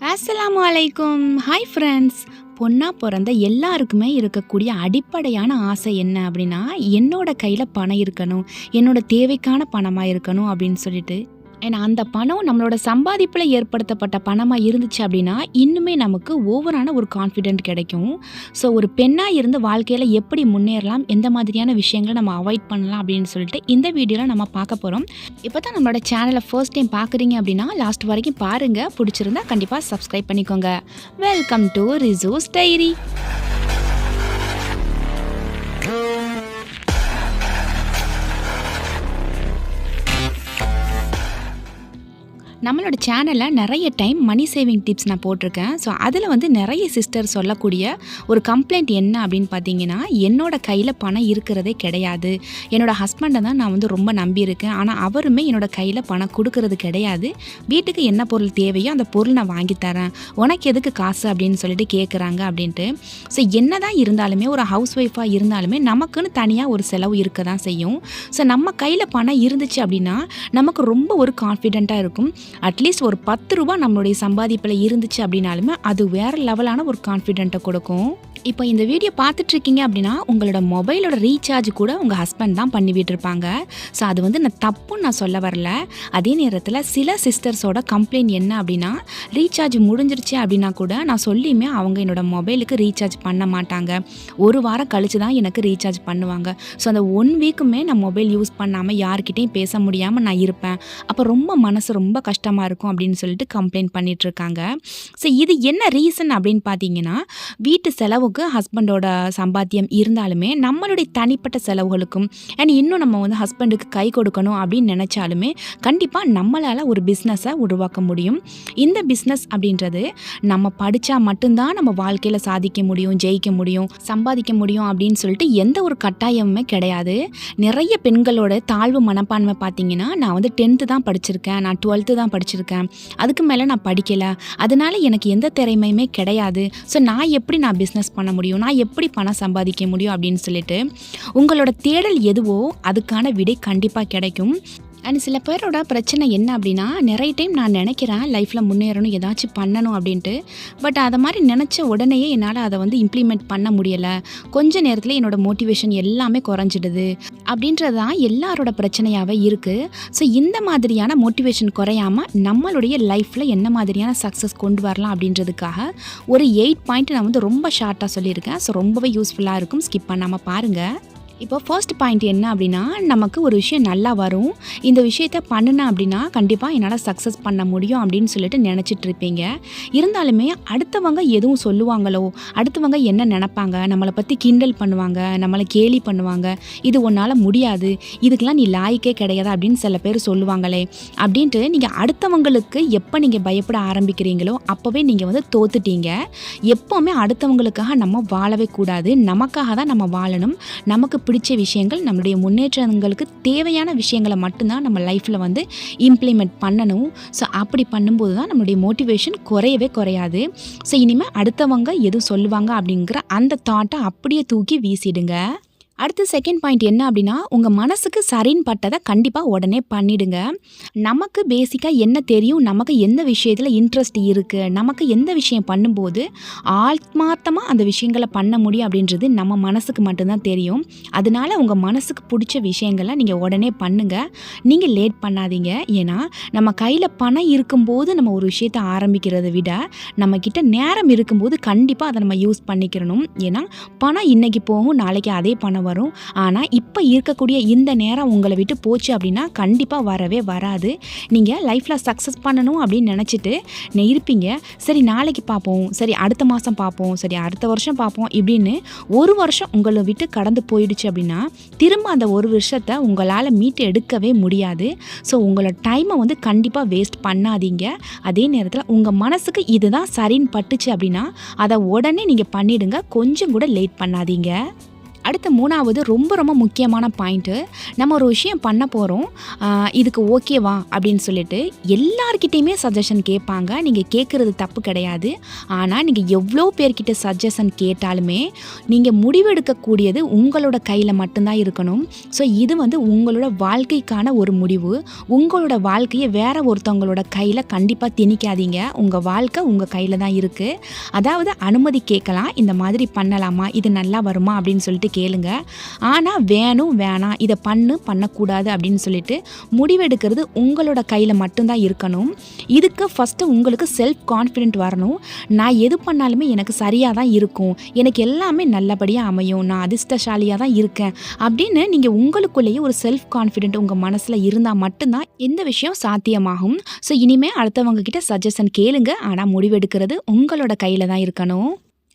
அஸ்ஸலாமு அலைக்கும். Hi friends பொண்ணாக பிறந்த எல்லாருக்குமே இருக்கக்கூடிய அடிப்படையான ஆசை என்ன அப்படின்னா என்னோட கையில் பணம் இருக்கணும் என்னோட தேவைக்கான பணமாக இருக்கணும் அப்படின்னு சொல்லிட்டு ஏன்னா அந்த பணம் நம்மளோட சம்பாதிப்பில் ஏற்படுத்தப்பட்ட பணமாக இருந்துச்சு அப்படின்னா இன்னுமே நமக்கு ஓவரான ஒரு கான்ஃபிடென்ட் கிடைக்கும். ஸோ ஒரு பெண்ணாக இருந்து வாழ்க்கையில் எப்படி முன்னேறலாம் எந்த மாதிரியான விஷயங்களை நம்ம அவாய்ட் பண்ணலாம் அப்படின்னு சொல்லிட்டு இந்த வீடியோவில் நம்ம பார்க்க போகிறோம் இப்போ தான் நம்மளோட சேனலை ஃபர்ஸ்ட் டைம் பார்க்குறீங்க அப்படின்னா லாஸ்ட் வரைக்கும் பாருங்கள் பிடிச்சிருந்தா கண்டிப்பாக சப்ஸ்கிரைப் பண்ணிக்கோங்க. வெல்கம் டு ரிசோஸ் டைரி நம்மளோட சேனலில் நிறைய டைம் மணி சேவிங் டிப்ஸ் நான் போட்டிருக்கேன். ஸோ அதில் வந்து நிறைய சிஸ்டர் சொல்லக்கூடிய ஒரு கம்ப்ளைண்ட் என்ன அப்படின்னு பார்த்தீங்கன்னா என்னோட கையில் பணம் இருக்கிறதே கிடையாது. என்னோட ஹஸ்பண்டை தான் நான் வந்து ரொம்ப நம்பியிருக்கேன். ஆனால் அவருமே என்னோட கையில் பணம் கொடுக்கறது கிடையாது. வீட்டுக்கு என்ன பொருள் தேவையோ அந்த பொருள் நான் வாங்கித்தரேன் உனக்கு எதுக்கு காசு அப்படின்னு சொல்லிட்டு கேட்குறாங்க அப்படின்ட்டு. ஸோ என்ன தான் இருந்தாலுமே ஒரு ஹவுஸ் ஒய்ஃபாக இருந்தாலுமே நமக்குன்னு தனியாக ஒரு செலவு இருக்க தான் செய்யும். ஸோ நம்ம கையில் பணம் இருந்துச்சு அப்படின்னா நமக்கு ரொம்ப ஒரு கான்ஃபிடென்ட்டாக இருக்கும். அட்லீஸ்ட் ஒரு பத்து ரூபா நம்மளுடைய சம்பாதிப்பில் இருந்துச்சு அப்படின்னாலுமே அது வேறு லெவலான ஒரு கான்ஃபிடென்ட்டை கொடுக்கும். இப்போ இந்த வீடியோ பார்த்துட்டு இருக்கீங்க அப்படின்னா உங்களோட மொபைலோட ரீசார்ஜ் கூட உங்கள் ஹஸ்பண்ட் தான் பண்ணிவிட்டு இருப்பாங்க ஸோ அது வந்து நான் தப்புன்னு நான் சொல்ல வரல. அதே நேரத்தில் சில சிஸ்டர்ஸோட கம்ப்ளைண்ட் என்ன அப்படின்னா ரீசார்ஜ் முடிஞ்சிருச்சு அப்படின்னா கூட நான் சொல்லியுமே அவங்க என்னோட மொபைலுக்கு ரீசார்ஜ் பண்ண மாட்டாங்க. ஒரு வாரம் கழிச்சு தான் எனக்கு ரீசார்ஜ் பண்ணுவாங்க. ஸோ அந்த ஒன் வீக்குமே நான் மொபைல் யூஸ் பண்ணாமல் யார்கிட்டையும் பேச முடியாமல் நான் இருப்பேன். அப்போ ரொம்ப மனசு ரொம்ப கஷ்டமாக இருக்கும் அப்படின்னு சொல்லிட்டு கம்ப்ளைண்ட் பண்ணிகிட்ருக்காங்க ஸோ இது என்ன ரீசன் அப்படின்னு பார்த்தீங்கன்னா வீட்டு செலவு செலவுக்கு ஹஸ்பண்டோட சம்பாத்தியம் இருந்தாலுமே நம்மளுடைய தனிப்பட்ட செலவுகளுக்கும் அண்ட் இன்னும் நம்ம வந்து ஹஸ்பண்டுக்கு கை கொடுக்கணும் அப்படின்னு நினச்சாலுமே கண்டிப்பாக நம்மளால் ஒரு பிஸ்னஸை உருவாக்க முடியும். இந்த பிஸ்னஸ் அப்படின்றது நம்ம படித்தா மட்டும்தான் நம்ம வாழ்க்கையில் சாதிக்க முடியும் ஜெயிக்க முடியும் சம்பாதிக்க முடியும் அப்படின்னு சொல்லிட்டு எந்த ஒரு கட்டாயமுமே கிடையாது. நிறைய பெண்களோட தாழ்வு மனப்பான்மை பார்த்தீங்கன்னா நான் வந்து டென்த்து தான் படிச்சிருக்கேன் நான் டுவெல்த்து தான் படிச்சிருக்கேன். அதுக்கு மேலே நான் படிக்கலை. அதனால எனக்கு எந்த திறமையுமே கிடையாது. ஸோ நான் எப்படி நான் பிஸ்னஸ் பண்ண முடியும்? நான் எப்படி பணம் சம்பாதிக்க முடியும் அப்படின்னு சொல்லிட்டு உங்களோட தேடல் எதுவோ அதுக்கான விடை கண்டிப்பாக கிடைக்கும். அண்ட் சில பேரோட பிரச்சனை என்ன அப்படின்னா நிறைய டைம் நான் நினைக்கிறேன் லைஃப்பில் முன்னேறணும் ஏதாச்சும் பண்ணணும் அப்படின்ட்டு. பட் அதை மாதிரி நினச்ச உடனேயே என்னால் அதை வந்து இம்ப்ளிமெண்ட் பண்ண முடியலை. கொஞ்ச நேரத்தில் என்னோடய மோட்டிவேஷன் எல்லாமே குறைஞ்சிடுது. அப்படின்றது தான் எல்லாரோட பிரச்சனையாகவே இருக்குது ஸோ இந்த மாதிரியான மோட்டிவேஷன் குறையாமல் நம்மளுடைய லைஃப்பில் என்ன மாதிரியான சக்ஸஸ் கொண்டு வரலாம் அப்படின்றதுக்காக ஒரு எயிட் பாயிண்ட் நான் வந்து ரொம்ப ஷார்ட்டாக சொல்லியிருக்கேன். ஸோ ரொம்பவே யூஸ்ஃபுல்லாக இருக்கும். ஸ்கிப் பண்ணாமல் பாருங்கள் இப்போ ஃபர்ஸ்ட் பாயிண்ட் என்ன அப்படின்னா நமக்கு ஒரு விஷயம் நல்லா வரும். இந்த விஷயத்த பண்ணினேன் அப்படின்னா கண்டிப்பாக என்னால் சக்ஸஸ் பண்ண முடியும் அப்படின்னு சொல்லிட்டு நினச்சிட்டு இருப்பீங்க. இருந்தாலுமே அடுத்தவங்க எதுவும் சொல்லுவாங்களோ அடுத்தவங்க என்ன நினப்பாங்க நம்மளை பற்றி கிண்டல் பண்ணுவாங்க நம்மளை கேலி பண்ணுவாங்க இது உன்னால் முடியாது இதுக்கெல்லாம் நீ லாய்க்கே கிடையாது அப்படின்னு சில பேர் சொல்லுவாங்களே அப்படின்ட்டு நீங்கள் அடுத்தவங்களுக்கு எப்போ நீங்கள் பயப்பட ஆரம்பிக்கிறீங்களோ அப்போவே நீங்கள் வந்து தோத்துட்டீங்க. எப்போவுமே அடுத்தவங்களுக்காக நம்ம வாழவே கூடாது நமக்காக தான் நம்ம வாழணும். நமக்கு பிடிச்ச விஷயங்கள் நம்மளுடைய முன்னேற்றங்களுக்கு தேவையான விஷயங்களை மட்டும்தான் நம்ம லைஃப்பில் வந்து இம்ப்ளிமெண்ட் பண்ணணும். ஸோ அப்படி பண்ணும்போது தான் நம்மளுடைய மோட்டிவேஷன் குறையவே குறையாது. ஸோ இனிமேல் அடுத்தவங்க எதுவும் சொல்லுவாங்க அப்படிங்கிற அந்த தாட்டை அப்படியே தூக்கி வீசிடுங்க. அடுத்து செகண்ட் பாயிண்ட் என்ன அப்படின்னா உங்கள் மனசுக்கு சரின்னு பட்டதை கண்டிப்பாக உடனே பண்ணிடுங்க. நமக்கு பேசிக்காக என்ன தெரியும் நமக்கு எந்த விஷயத்தில் இன்ட்ரெஸ்ட் இருக்குது நமக்கு எந்த விஷயம் பண்ணும்போது ஆத்மார்த்தமாக அந்த விஷயங்களை பண்ண முடியும் அப்படின்றது நம்ம மனசுக்கு மட்டும்தான் தெரியும். அதனால உங்கள் மனசுக்கு பிடிச்ச விஷயங்களை நீங்கள் உடனே பண்ணுங்கள் நீங்கள் லேட் பண்ணாதீங்க. ஏன்னா நம்ம கையில் பணம் இருக்கும்போது நம்ம ஒரு விஷயத்தை ஆரம்பிக்கிறதை விட நம்மக்கிட்ட நேரம் இருக்கும்போது கண்டிப்பாக அதை நம்ம யூஸ் பண்ணிக்கிறணும். ஏன்னா பணம் இன்றைக்கி போகும் நாளைக்கு அதே பணம் வரும். ஆனால் இப்போ இருக்கக்கூடிய இந்த நேரம் உங்களை விட்டு போச்சு அப்படின்னா கண்டிப்பாக வரவே வராது. நீங்கள் லைஃப்பில் சக்ஸஸ் பண்ணணும் அப்படின்னு நினச்சிட்டு நீ இருப்பீங்க. சரி நாளைக்கு பார்ப்போம். சரி அடுத்த மாதம் பார்ப்போம். சரி அடுத்த வருஷம் பார்ப்போம் இப்படின்னு ஒரு வருஷம் உங்களை விட்டு கடந்து போயிடுச்சு அப்படின்னா திரும்ப அந்த ஒரு வருஷத்தை உங்களால் மீட்டு எடுக்கவே முடியாது. ஸோ உங்களோட டைமை வந்து கண்டிப்பாக வேஸ்ட் பண்ணாதீங்க. அதே நேரத்தில் உங்கள் மனசுக்கு இதுதான் சரின்னு பட்டுச்சு அப்படின்னா அதை உடனே நீங்கள் பண்ணிடுங்க. கொஞ்சம் கூட லேட் பண்ணாதீங்க. அடுத்த மூணாவது ரொம்ப ரொம்ப முக்கியமான பாயிண்ட்டு நம்ம ஒரு விஷயம் பண்ண போகிறோம் இதுக்கு ஓகேவா அப்படின்னு சொல்லிட்டு எல்லார்கிட்டேயுமே சஜஷன் கேட்பாங்க. நீங்கள் கேட்குறது தப்பு கிடையாது. ஆனால் நீங்கள் எவ்வளோ பேர்கிட்ட சஜஷன் கேட்டாலுமே நீங்கள் முடிவெடுக்கக்கூடியது உங்களோட கையில் மட்டும்தான் இருக்கணும். ஸோ இது வந்து உங்களோட வாழ்க்கைக்கான ஒரு முடிவு. உங்களோட வாழ்க்கையை வேற ஒருத்தவங்களோட கையில் கண்டிப்பாக திணிக்காதீங்க. உங்கள் வாழ்க்கை உங்கள் கையில் தான் இருக்குது அதாவது அனுமதி கேட்கலாம். இந்த மாதிரி பண்ணலாமா? இது நல்லா வருமா? அப்படின்னு சொல்லிட்டு கேளுங்க. ஆனால் வேணும் வேணாம் இதை பண்ணு பண்ணக்கூடாது அப்படின்னு சொல்லிட்டு முடிவெடுக்கிறது உங்களோட கையில் மட்டும்தான் இருக்கணும். இதுக்கு ஃபஸ்ட்டு உங்களுக்கு செல்ஃப் கான்ஃபிடென்ட் வரணும். நான் எது பண்ணாலுமே எனக்கு சரியாக தான் இருக்கும். எனக்கு எல்லாமே நல்லபடியாக அமையும். நான் அதிர்ஷ்டசாலியாக தான் இருக்கேன். அப்படின்னு நீங்கள் உங்களுக்குள்ளேயே ஒரு செல்ஃப் கான்ஃபிடென்ட் உங்கள் மனசில் இருந்தால் மட்டும்தான் எந்த விஷயம் சாத்தியமாகும். ஸோ இனிமேல் அடுத்தவங்க கிட்ட சஜஷன் கேளுங்க. ஆனால் முடிவெடுக்கிறது உங்களோட கையில் தான் இருக்கணும்.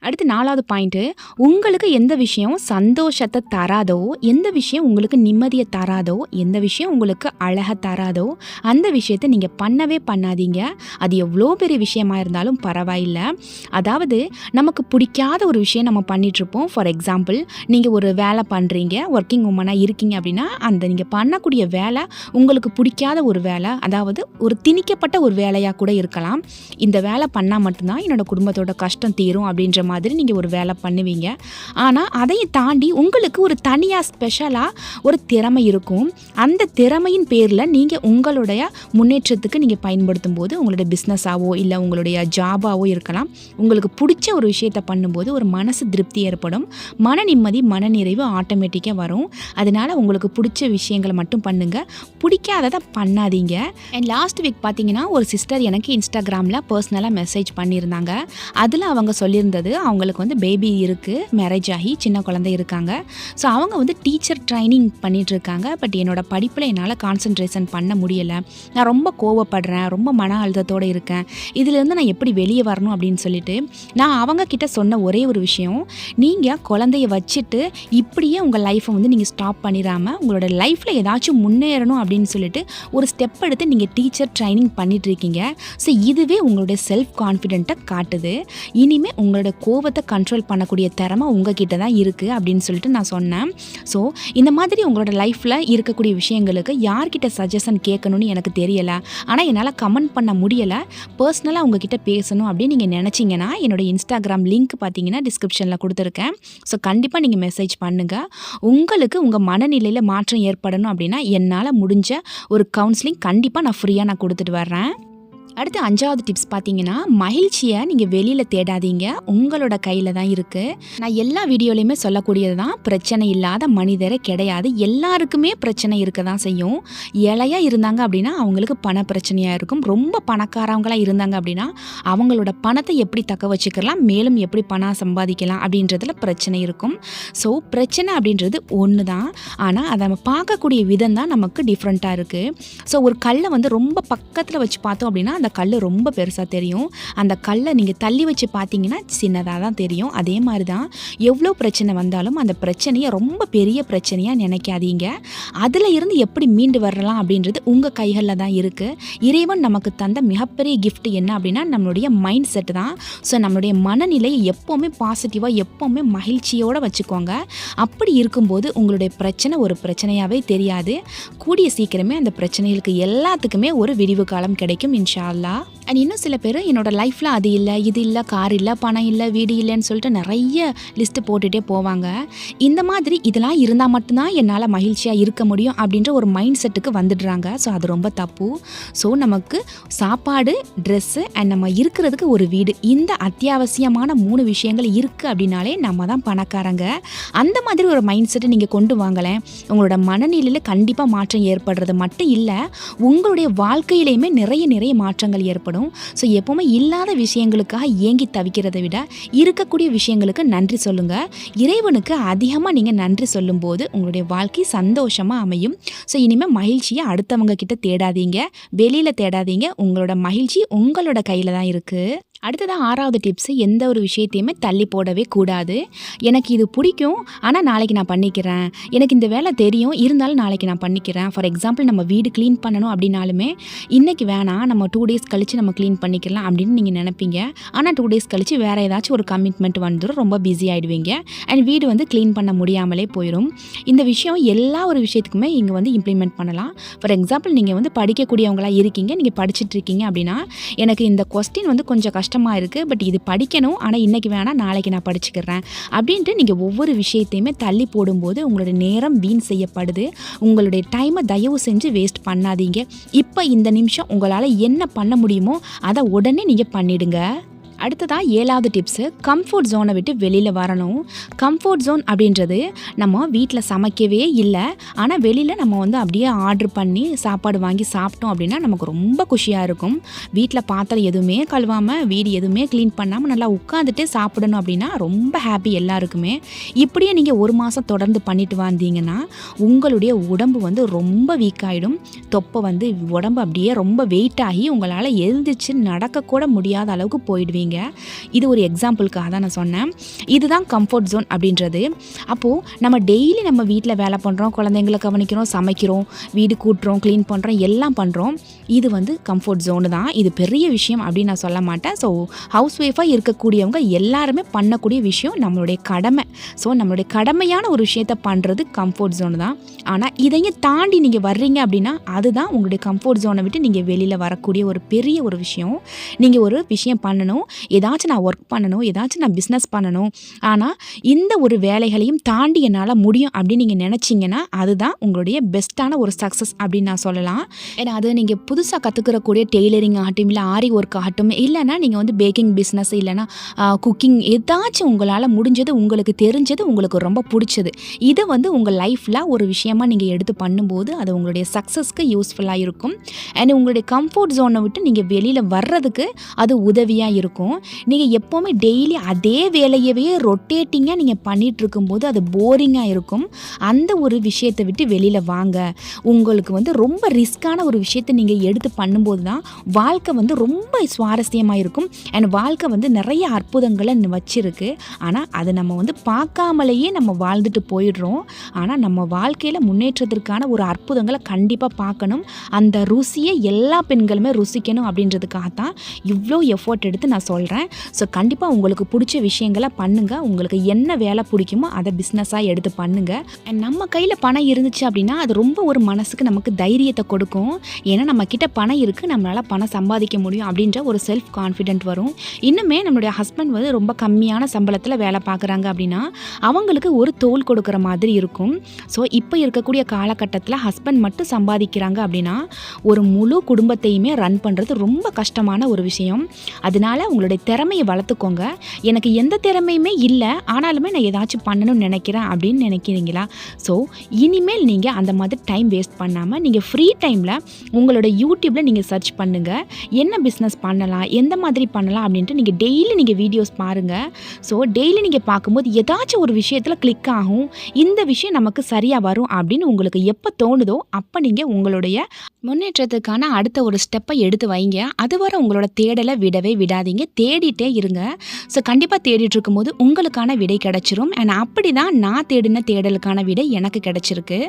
அடுத்து நாலாவது பாயிண்ட்டு உங்களுக்கு எந்த விஷயம் சந்தோஷத்தை தராதோ எந்த விஷயம் உங்களுக்கு நிம்மதியை தராதோ எந்த விஷயம் உங்களுக்கு அழகை தராதோ அந்த விஷயத்தை நீங்கள் பண்ணவே பண்ணாதீங்க. அது எவ்வளோ பெரிய விஷயமா இருந்தாலும் பரவாயில்லை. அதாவது நமக்கு பிடிக்காத ஒரு விஷயம் நம்ம பண்ணிகிட்ருப்போம் ஃபார் எக்ஸாம்பிள் நீங்கள் ஒரு வேலை பண்ணுறீங்க ஒர்க்கிங் உமனாக இருக்கீங்க அப்படின்னா அந்த நீங்கள் பண்ணக்கூடிய வேலை உங்களுக்கு பிடிக்காத ஒரு வேலை அதாவது ஒரு திணிக்கப்பட்ட ஒரு வேலையாக கூட இருக்கலாம். இந்த வேலை பண்ணால் மட்டும்தான் என்னோடய குடும்பத்தோட கஷ்டம் தீரும் அப்படின்ற மாதிரி மாதிரி நீங்கள் ஒரு வேலை பண்ணுவீங்க. ஆனால் அதையும் தாண்டி உங்களுக்கு ஒரு தனியாக ஸ்பெஷலாக ஒரு திறமை இருக்கும். அந்த திறமையின் பேரில் நீங்கள் உங்களுடைய முன்னேற்றத்துக்கு நீங்கள் பயன்படுத்தும் போது உங்களுடைய பிஸ்னஸாவோ இல்லை உங்களுடைய ஜாபாவோ இருக்கலாம். உங்களுக்கு பிடிச்ச ஒரு விஷயத்தை பண்ணும்போது ஒரு மனசு திருப்தி ஏற்படும். மன நிம்மதி மனநிறைவு ஆட்டோமேட்டிக்காக வரும். அதனால் உங்களுக்கு பிடிச்ச விஷயங்களை மட்டும் பண்ணுங்கள் பிடிக்காததை பண்ணாதீங்க. அண்ட் லாஸ்ட் வீக் பார்த்தீங்கன்னா ஒரு சிஸ்டர் எனக்கு இன்ஸ்டாகிராமில் பர்சனலாக மெசேஜ் பண்ணியிருந்தாங்க. அதில் அவங்க சொல்லியிருந்தது அவங்களுக்கு வந்து பேபி இருக்குது மேரேஜ் ஆகி சின்ன குழந்தை இருக்காங்க. ஸோ அவங்க வந்து டீச்சர் ட்ரைனிங் பண்ணிகிட்ருக்காங்க இருக்காங்க பட் என்னோட படிப்பில் என்னால் கான்சென்ட்ரேஷன் பண்ண முடியலை. நான் ரொம்ப கோவப்படுறேன் ரொம்ப மன அழுத்தத்தோடு இருக்கேன். இதுலேருந்து நான் எப்படி வெளியே வரணும் அப்படின்னு சொல்லிட்டு நான் அவங்க கிட்ட சொன்ன ஒரே ஒரு விஷயம் நீங்கள் குழந்தைய வச்சுட்டு இப்படியே உங்கள் லைஃப்பை வந்து நீங்கள் ஸ்டாப் பண்ணிடாமல் உங்களோட லைஃப்பில் ஏதாச்சும் முன்னேறணும் அப்படின்னு சொல்லிட்டு ஒரு ஸ்டெப் எடுத்து நீங்கள் டீச்சர் ட்ரைனிங் பண்ணிகிட்ருக்கீங்க இருக்கீங்க ஸோ இதுவே உங்களுடைய செல்ஃப் கான்ஃபிடென்ட்டை காட்டுது. இனிமேல் உங்களோட கோபத்தை கண்ட்ரோல் பண்ணக்கூடிய திறமை உங்ககிட்ட தான் இருக்குது அப்படின்னு சொல்லிட்டு நான் சொன்னேன். ஸோ இந்த மாதிரி உங்களோட லைஃப்பில் இருக்கக்கூடிய விஷயங்களுக்கு யார்கிட்ட சஜஷன் கேட்கணும்னு எனக்கு தெரியலை. ஆனால் என்னால் கமெண்ட் பண்ண முடியலை. பர்சனலாக உங்ககிட்ட பேசணும் அப்படின்னு நீங்கள் நினச்சிங்கன்னா என்னோட இன்ஸ்டாகிராம் லிங்க் பார்த்தீங்கன்னா டிஸ்கிரிப்ஷனில் கொடுத்துருக்கேன். ஸோ கண்டிப்பாக நீங்கள் மெசேஜ் பண்ணுங்கள் உங்களுக்கு உங்கள் மனநிலையில் மாற்றம் ஏற்படணும் அப்படின்னா என்னால் முடிஞ்ச ஒரு கவுன்சிலிங் கண்டிப்பாக நான் ஃப்ரீயாக நான் கொடுத்துட்டு வர்றேன். அடுத்து அஞ்சாவது டிப்ஸ் பார்த்தீங்கன்னா மகிழ்ச்சியை நீங்கள் வெளியில் தேடாதீங்க. உங்களோட கையில் தான் இருக்குது நான் எல்லா வீடியோலையுமே சொல்லக்கூடியது தான் பிரச்சனை இல்லாத மனிதரே கிடையாது. எல்லாருக்குமே பிரச்சனை இருக்க தான் செய்யும். ஏழையாக இருந்தாங்க அப்படின்னா அவங்களுக்கு பண பிரச்சனையாக இருக்கும். ரொம்ப பணக்காரவங்களாக இருந்தாங்க அப்படின்னா அவங்களோட பணத்தை எப்படி தக்க வச்சுக்கலாம் மேலும் எப்படி பணம் சம்பாதிக்கலாம் அப்படின்றதுல பிரச்சனை இருக்கும். ஸோ பிரச்சனை அப்படின்றது ஒன்று தான். ஆனால் அதை நம்ம பார்க்கக்கூடிய விதம் தான் நமக்கு டிஃப்ரெண்ட்டாக இருக்குது ஸோ ஒரு கல்லை வந்து ரொம்ப பக்கத்தில் வச்சு பார்த்தோம் அப்படின்னா அந்த கல் ரொம்ப பெருசாக தெரியும். அந்த கல்லை நீங்கள் தள்ளி வச்சு பார்த்தீங்கன்னா சின்னதாக தான் தெரியும். அதே மாதிரி தான் எவ்வளோ பிரச்சனை வந்தாலும் அந்த பிரச்சனையை ரொம்ப பெரிய பிரச்சனையாக நினைக்காதீங்க. அதில் இருந்து எப்படி மீண்டு வரலாம் அப்படின்றது உங்கள் கைகளில் தான் இருக்குது இறைவன் நமக்கு தந்த மிகப்பெரிய கிஃப்ட் என்ன அப்படின்னா நம்மளுடைய மைண்ட் செட் தான். ஸோ நம்மளுடைய மனநிலையை எப்போவுமே பாசிட்டிவாக எப்போவுமே மகிழ்ச்சியோடு வச்சுக்கோங்க. அப்படி இருக்கும்போது உங்களுடைய பிரச்சனை ஒரு பிரச்சனையாகவே தெரியாது. கூடிய சீக்கிரமே அந்த பிரச்சனைகளுக்கு எல்லாத்துக்குமே ஒரு விடிவு காலம் கிடைக்கும் இன்ஷா inshallah அண்ட் இன்னும் சில பேர் என்னோடய லைஃப்பில் அது இல்லை இது இல்லை கார் இல்லை பணம் இல்லை வீடு இல்லைன்னு சொல்லிட்டு நிறைய லிஸ்ட்டு போட்டுகிட்டே போவாங்க. இந்த மாதிரி இதெல்லாம் இருந்தால் மட்டும்தான் என்னால் மகிழ்ச்சியாக இருக்க முடியும் அப்படின்ற ஒரு மைண்ட் செட்டுக்கு வந்துடுறாங்க. ஸோ அது ரொம்ப தப்பு. ஸோ நமக்கு சாப்பாடு ட்ரெஸ்ஸு அண்ட் நம்ம இருக்கிறதுக்கு ஒரு வீடு. இந்த அத்தியாவசியமான மூணு விஷயங்கள் இருக்குது அப்படின்னாலே நம்ம தான் பணக்காரங்க. அந்த மாதிரி ஒரு மைண்ட் செட்டை நீங்கள் கொண்டு வாங்கலேன் உங்களோட மனநிலையில் கண்டிப்பாக மாற்றம் ஏற்படுறது மட்டும் இல்லை உங்களுடைய வாழ்க்கையிலையுமே நிறைய நிறைய மாற்றங்கள் ஏற்படும். ஸோ எப்போவுமே இல்லாத விஷயங்களுக்காக ஏங்கி தவிக்கிறதை விட இருக்கக்கூடிய விஷயங்களுக்கு நன்றி சொல்லுங்கள் இறைவனுக்கு அதிகமாக நீங்கள் நன்றி சொல்லும்போது உங்களுடைய வாழ்க்கை சந்தோஷமாக அமையும். ஸோ இனிமேல் மகிழ்ச்சியை அடுத்தவங்க கிட்ட தேடாதீங்க. வெளியில் தேடாதீங்க. உங்களோட மகிழ்ச்சி உங்களோட கையில் தான் இருக்குது அடுத்ததாக ஆறாவது டிப்ஸு எந்த ஒரு விஷயத்தையுமே தள்ளி போடவே கூடாது. எனக்கு இது பிடிக்கும் ஆனால் நாளைக்கு நான் பண்ணிக்கிறேன். எனக்கு இந்த வேலை தெரியும் இருந்தாலும் நாளைக்கு நான் பண்ணிக்கிறேன். ஃபார் எக்ஸாம்பிள் நம்ம வீடு க்ளீன் பண்ணணும் அப்படின்னாலுமே இன்றைக்கி வேணாம் நம்ம டூ டேஸ் கழித்து நம்ம க்ளீன் பண்ணிக்கலாம் அப்படின்னு நீங்கள் நினைப்பீங்க. ஆனால் டூ டேஸ் கழித்து வேறு ஏதாச்சும் ஒரு கமிட்மெண்ட் வந்துடும் ரொம்ப பிஸி ஆகிடுவீங்க அண்ட் வீடு வந்து க்ளீன் பண்ண முடியாமலே போயிடும் இந்த விஷயம் எல்லா ஒரு விஷயத்துக்குமே இங்கே வந்து இம்ப்ளிமெண்ட் பண்ணலாம். ஃபார் எக்ஸாம்பிள் நீங்கள் வந்து படிக்கக்கூடியவங்களா இருக்கீங்க நீங்கள் படிச்சுட்டு இருக்கீங்க அப்படின்னா எனக்கு இந்த கொஸ்டின் வந்து கொஞ்சம் கஷ்டம் கஷ்டமாக இருக்குது பட் இது படிக்கணும். ஆனால் இன்றைக்கி வேணால் நாளைக்கு நான் படிச்சுக்கிறேன். அப்படின்ட்டு நீங்கள் ஒவ்வொரு விஷயத்தையுமே தள்ளி போடும்போது உங்களுடைய நேரம் வீண் செய்யப்படுது. உங்களுடைய டைமை தயவு செஞ்சு வேஸ்ட் பண்ணாதீங்க. இப்போ இந்த நிமிஷம் உங்களால் என்ன பண்ண முடியுமோ அதை உடனே நீங்கள் பண்ணிடுங்க. அடுத்ததாக ஏழாவது டிப்ஸு கம்ஃபர்ட் ஜோனை விட்டு வெளியில் வரணும். கம்ஃபர்ட் ஜோன் அப்படின்றது நம்ம வீட்டில் சமைக்கவே இல்லை. ஆனால் வெளியில் நம்ம வந்து அப்படியே ஆர்டர் பண்ணி சாப்பாடு வாங்கி சாப்பிட்டோம் அப்படின்னா நமக்கு ரொம்ப குஷியாக இருக்கும். வீட்டில் பாத்திரம் எதுவுமே கழுவாமல் வீடு எதுவுமே க்ளீன் பண்ணாமல் நல்லா உட்காந்துட்டு சாப்பிடணும் அப்படின்னா ரொம்ப ஹாப்பி எல்லாருக்குமே. இப்படியே நீங்கள் ஒரு மாதம் தொடர்ந்து பண்ணிட்டு வந்தீங்கன்னா உங்களுடைய உடம்பு வந்து ரொம்ப வீக் ஆகிடும் தொப்பை வந்து உடம்பு அப்படியே ரொம்ப வெயிட் ஆகி உங்களால் எழுந்திரிச்சு நடக்கக்கூட முடியாத அளவுக்கு போயிடுவீங்க. இது ஒரு எக்ஸாம்பிளுக்காக தான் நான் சொன்னேன். இதுதான் கம்ஃபர்ட் ஜோன் அப்படின்றது. அப்போது நம்ம டெய்லி நம்ம வீட்டில் வேலை பண்ணுறோம் குழந்தைங்களை கவனிக்கிறோம் சமைக்கிறோம் வீடு கூட்டுறோம் க்ளீன் பண்ணுறோம் எல்லாம் பண்ணுறோம் இது வந்து கம்ஃபர்ட் ஜோனு தான். இது பெரிய விஷயம் அப்படின்னு நான் சொல்ல மாட்டேன். ஸோ ஹவுஸ் ஒய்ஃபாக இருக்கக்கூடியவங்க எல்லாருமே பண்ணக்கூடிய விஷயம் நம்மளுடைய கடமை. ஸோ நம்மளுடைய கடமையான ஒரு விஷயத்த பண்ணுறது கம்ஃபர்ட் ஜோனு தான். ஆனால் இதையும் தாண்டி நீங்கள் வர்றீங்க அப்படின்னா அதுதான் உங்களுடைய கம்ஃபர்ட் ஜோனை விட்டு நீங்கள் வெளியில் வரக்கூடிய ஒரு பெரிய ஒரு விஷயம். நீங்கள் ஒரு விஷயம் பண்ணணும். ஏதாச்சும் நான் ஒர்க் பண்ணணும் ஏதாச்சும் நான் பிஸ்னஸ் பண்ணணும். ஆனால் இந்த ஒரு வேலைகளையும் தாண்டி என்னால் முடியும் அப்படின்னு நீங்கள் நினச்சிங்கன்னா அதுதான் உங்களுடைய பெஸ்ட்டான ஒரு சக்ஸஸ் அப்படின்னு நான் சொல்லலாம். ஏன்னா அது நீங்கள் புதுசாக கற்றுக்கிறக்கூடிய டெய்லரிங் ஆகட்டும் இல்லை ஆரி ஒர்க் ஆகட்டும் இல்லைன்னா நீங்கள் வந்து பேக்கிங் பிஸ்னஸ் இல்லைன்னா குக்கிங் ஏதாச்சும் உங்களால் முடிஞ்சது உங்களுக்கு தெரிஞ்சது உங்களுக்கு ரொம்ப பிடிச்சது இதை வந்து உங்கள் லைஃப்பில் ஒரு விஷயமாக நீங்கள் எடுத்து பண்ணும்போது அது உங்களுடைய சக்ஸஸ்க்கு யூஸ்ஃபுல்லாக இருக்கும். அண்ட் உங்களுடைய கம்ஃபர்ட் ஜோனை விட்டு நீங்கள் வெளியில் வர்றதுக்கு அது உதவியாக இருக்கும். நீங்கள் எப்போவுமே டெய்லி அதே வேலையவே ரொட்டேட்டிங்காக நீங்கள் பண்ணிகிட்டு இருக்கும்போது அது போரிங்காக இருக்கும். அந்த ஒரு விஷயத்தை விட்டு வெளியில் வாங்க. உங்களுக்கு வந்து ரொம்ப ரிஸ்க்கான ஒரு விஷயத்தை நீங்கள் எடுத்து பண்ணும்போது தான் வாழ்க்கை வந்து ரொம்ப சுவாரஸ்யமாக இருக்கும். அண்ட் வாழ்க்கை வந்து நிறைய அற்புதங்களை வச்சிருக்கு. ஆனால் அதை நம்ம வந்து பார்க்காமலேயே நம்ம வாழ்ந்துட்டு போயிடுறோம். ஆனால் நம்ம வாழ்க்கையில் முன்னேற்றத்திற்கான ஒரு அற்புதங்களை கண்டிப்பாக பார்க்கணும். அந்த ருசியை எல்லா பெண்களுமே ருசிக்கணும் அப்படின்றதுக்காக தான் இவ்வளோ எஃபோர்ட் எடுத்து நான் சொல்கிறேன் ஸோ கண்டிப்பாக உங்களுக்கு பிடிச்ச விஷயங்களை பண்ணுங்கள் உங்களுக்கு என்ன வேலை பிடிக்குமோ அதை பிஸ்னஸாக எடுத்து பண்ணுங்கள் அண்ட் நம்ம கையில் பணம் இருந்துச்சு அப்படின்னா அது ரொம்ப ஒரு மனசுக்கு நமக்கு தைரியத்தை கொடுக்கும். ஏன்னா நம்ம கிட்ட பணம் இருக்குது நம்மளால் பணம் சம்பாதிக்க முடியும் அப்படின்ற ஒரு செல்ஃப் கான்ஃபிடென்ட் வரும். இன்னுமே நம்மளுடைய ஹஸ்பண்ட் வந்து ரொம்ப கம்மியான சம்பளத்தில் வேலை பார்க்குறாங்க அப்படின்னா அவங்களுக்கு ஒரு தோல் கொடுக்குற மாதிரி இருக்கும். ஸோ இப்போ இருக்கக்கூடிய காலகட்டத்தில் ஹஸ்பண்ட் மட்டும் சம்பாதிக்கிறாங்க அப்படின்னா ஒரு முழு குடும்பத்தையுமே ரன் பண்ணுறது ரொம்ப கஷ்டமான ஒரு விஷயம். அதனால உங்களுக்கு உங்களுடைய திறமையை வளர்த்துக்கோங்க. எனக்கு எந்த திறமையுமே இல்லை ஆனாலுமே நான் ஏதாச்சும் பண்ணணும்னு நினைக்கிறேன் அப்படின்னு நினைக்கிறீங்களா? ஸோ இனிமேல் நீங்கள் அந்த மாதிரி டைம் வேஸ்ட் பண்ணாமல் நீங்கள் ஃப்ரீ டைமில் உங்களோட யூடியூப்பில் நீங்கள் சர்ச் பண்ணுங்கள் என்ன பிஸ்னஸ் பண்ணலாம் எந்த மாதிரி பண்ணலாம் அப்படின்ட்டு நீங்கள் டெய்லி நீங்கள் வீடியோஸ் பாருங்கள் ஸோ டெய்லி நீங்கள் பார்க்கும்போது ஏதாச்சும் ஒரு விஷயத்தில் கிளிக் ஆகும். இந்த விஷயம் நமக்கு சரியாக வரும் அப்படின்னு உங்களுக்கு எப்போ தோணுதோ அப்போ நீங்கள் உங்களுடைய முன்னேற்றத்துக்கான அடுத்த ஒரு ஸ்டெப்பை எடுத்து வைங்க. அதுவரை உங்களோட தேடலை விடவே விடாதீங்க. தேடிட்டே இருங்க. ஸோ கண்டிப்பாக தேடிட்டு இருக்கும்போது உங்களுக்கான விடை கிடச்சிரும். அண்ட் அப்படி தான் நான் தேடின தேடலுக்கான விடை எனக்கு கிடச்சிருக்கு.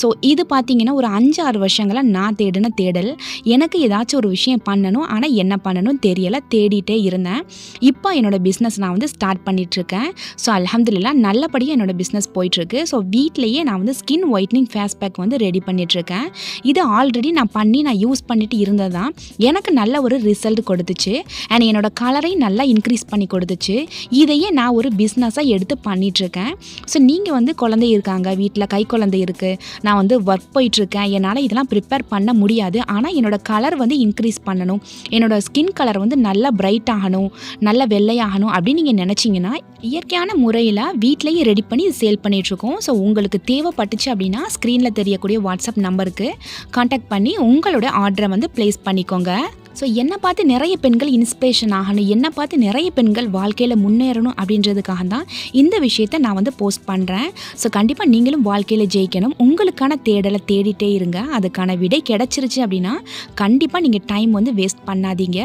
ஸோ இது பார்த்தீங்கன்னா ஒரு அஞ்சு ஆறு வருஷங்களாக நான் தேடின தேடல். எனக்கு ஏதாச்சும் ஒரு விஷயம் பண்ணணும். ஆனால் என்ன பண்ணணும் தெரியலை. தேடிட்டே இருந்தேன். இப்போ என்னோடய பிஸ்னஸ் நான் வந்து ஸ்டார்ட் பண்ணிகிட்ருக்கேன் ஸோ அலமதுல்லா நல்லபடியாக என்னோடய பிஸ்னஸ் போயிட்டுருக்கு. ஸோ வீட்லேயே நான் வந்து ஸ்கின் ஒயிட்னிங் ஃபேஸ் பேக் வந்து ரெடி பண்ணிகிட்ருக்கேன் இது ஆல்ரெடி நான் பண்ணி நான் யூஸ் பண்ணிட்டு இருந்தது தான் எனக்கு நல்ல ஒரு ரிசல்ட் கொடுத்துச்சு. அண்ட் என்னோடய கலரையும் நல்லா இன்க்ரீஸ் பண்ணி கொடுத்துச்சு. இதையே நான் ஒரு பிஸ்னஸாக எடுத்து பண்ணிகிட்ருக்கேன் ஸோ நீங்கள் வந்து குழந்தை இருக்காங்க வீட்டில் கை குழந்தை இருக்குது நான் வந்து ஒர்க் போயிட்டுருக்கேன் என்னால் இதெல்லாம் ப்ரிப்பேர் பண்ண முடியாது. ஆனால் என்னோட கலர் வந்து இன்க்ரீஸ் பண்ணணும். என்னோடய ஸ்கின் கலர் வந்து நல்லா பிரைட் ஆகணும் நல்லா வெள்ளையாகணும் அப்படின்னு நீங்கள் நினச்சிங்கன்னா இயற்கையான முறையில் வீட்லேயே ரெடி பண்ணி சேல் பண்ணிகிட்ருக்கோம் ஸோ உங்களுக்கு தேவைப்பட்டுச்சு அப்படின்னா ஸ்க்ரீனில் தெரியக்கூடிய வாட்ஸ்அப் நம்பருக்கு காண்டாக்ட் பண்ணி உங்களோட ஆர்டரை வந்து ப்ளேஸ் பண்ணிக்கோங்க. ஸோ என்னை பார்த்து நிறைய பெண்கள் இன்ஸ்பிரேஷன் ஆகணும். என்னை பார்த்து நிறைய பெண்கள் வாழ்க்கையில் முன்னேறணும் அப்படின்றதுக்காக தான் இந்த விஷயத்தை நான் வந்து போஸ்ட் பண்ணுறேன் ஸோ கண்டிப்பாக நீங்களும் வாழ்க்கையில் ஜெயிக்கணும். உங்களுக்கான தேடலை தேடிட்டே இருங்க. அதுக்கான விடை கிடச்சிருச்சு அப்படின்னா கண்டிப்பாக நீங்கள் டைம் வந்து வேஸ்ட் பண்ணாதீங்க.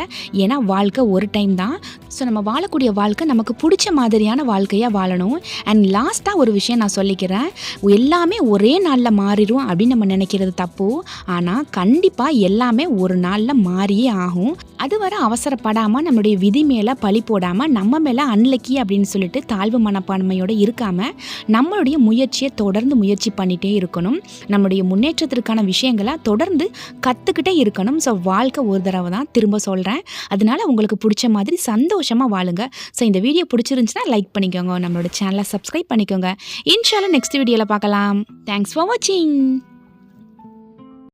ஏன்னா வாழ்க்கை ஒரு டைம் தான். ஸோ நம்ம வாழக்கூடிய வாழ்க்கை நமக்கு பிடிச்ச மாதிரியான வாழ்க்கையாக வாழணும். அண்ட் லாஸ்ட்டாக ஒரு விஷயம் நான் சொல்லிக்கிறேன். எல்லாமே ஒரே நாளில் மாறிடும் அப்படின்னு நம்ம நினைக்கிறது தப்பு. ஆனால் கண்டிப்பாக எல்லாமே ஒரு நாளில் மாறியே ஆகும். அதுவரை அவசரப்படாமல் நம்மளுடைய விதி மேலே பழி போடாமல் நம்ம மேலே அன்லக்கி அப்படின்னு சொல்லிட்டு தாழ்வு மனப்பான்மையோடு இருக்காமல் நம்மளுடைய முயற்சியை தொடர்ந்து முயற்சி பண்ணிகிட்டே இருக்கணும். நம்மளுடைய முன்னேற்றத்திற்கான விஷயங்களை தொடர்ந்து கற்றுக்கிட்டே இருக்கணும். ஸோ வாழ்க்கை ஒரு தடவை தான் திரும்ப சொல்கிறேன் அதனால உங்களுக்கு பிடிச்ச மாதிரி சந்தோஷமாக வாழுங்க. ஸோ இந்த வீடியோ பிடிச்சிருந்துச்சுன்னா லைக் பண்ணிக்கோங்க. நம்மளோட சேனலை சப்ஸ்கிரைப் பண்ணிக்கோங்க. இன்ஷால்லாம் நெக்ஸ்ட் வீடியோவில் பார்க்கலாம். தேங்க்ஸ் ஃபார் வாட்சிங்